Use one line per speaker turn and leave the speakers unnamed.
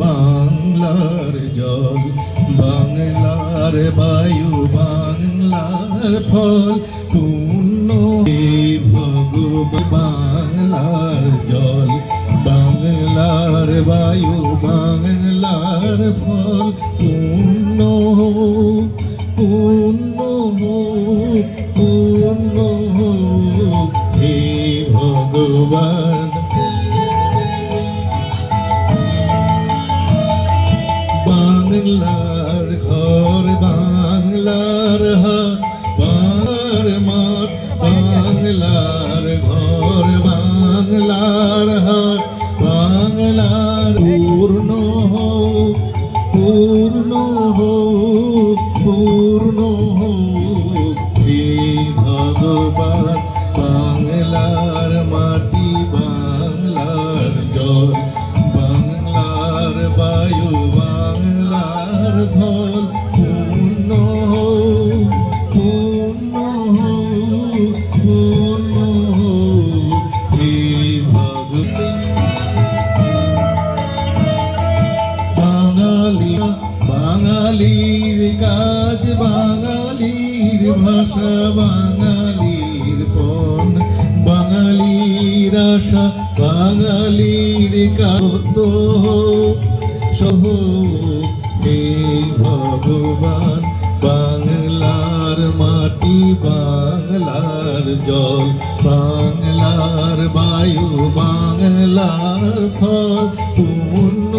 বাংলার জল, বাংলার বায়ু, বাংলার ফল, পূর্ণ হে ভগবান। বাংলার জল, বাংলার বায়ু, বাংলার ফল, পূর্ণ পূর্ণ বাংলার ঘর, বাংলার বাংলার মাঠ, বাংলার ঘর, বাংলার হাট বাংলার পূর্ণ হোক পূর্ণ হোক পূর্ণ হোক, হে ভগবান, বাংলার মাটি ফল পূর্ণ হোক, পূর্ণ হোক, পূর্ণ হোক, হে ভগবান। বাঙালি বাঙালির কাজ বাঙালির ভাষা বাঙালির পণ বাঙালির আশা বাঙালির কাত সহ হে ভগবান বাংলার মাটি বাংলার জল বাংলার বায়ু বাংলার ফল পূর্ণ